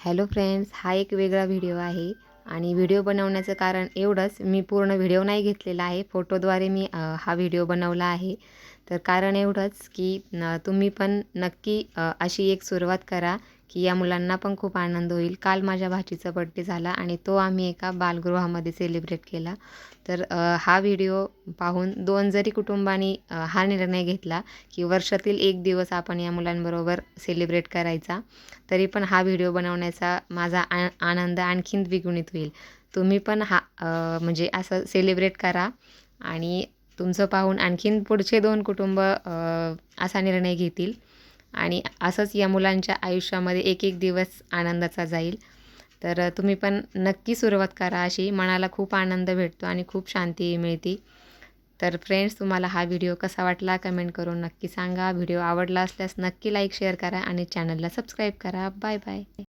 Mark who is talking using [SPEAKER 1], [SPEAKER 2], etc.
[SPEAKER 1] Hello friends हा एक वेगळा व्हिडिओ आहे आणि व्हिडिओ बनवण्याचं कारण एवढंच मी पूर्ण व्हिडिओ नाही घेतलेला आहे फोटोद्वारे मी हा व्हिडिओ बनवला आहे. तर कारण एवढंच की न तुम्ही पण नक्की अशी एक सुरुवात करा की या मुलांना पण खूप आनंद होईल. काल माझ्या भाचीचा बड्डे झाला आणि तो आम्ही एका बालगृहामध्ये सेलिब्रेट केला. तर हा व्हिडिओ पाहून दोन जरी कुटुंबांनी हा निर्णय घेतला की वर्षातील एक दिवस आपण या मुलांबरोबर सेलिब्रेट करायचा तरी पण हा व्हिडिओ बनवण्याचा माझा आ आनंद आणखीन द्विगुणित होईल. तुम्ही पण हा म्हणजे असं सेलिब्रेट करा आणि तुमचं पाहून आणखीन पुढचे दोन कुटुंब असा निर्णय घेतील. आणि असंच या मुलांच्या आयुष्यामध्ये एक एक दिवस आनंदाचा जाईल. तर तुम्ही पण नक्की सुरुवात करा अशी. मनाला खूप आनंद भेटतो आणि खूप शांती मिळते. तर फ्रेंड्स तुम्हाला हा व्हिडिओ कसा वाटला कमेंट करून नक्की सांगा. व्हिडिओ आवडला असल्यास नक्की लाईक शेअर करा आणि चॅनलला सबस्क्राईब करा. Bye bye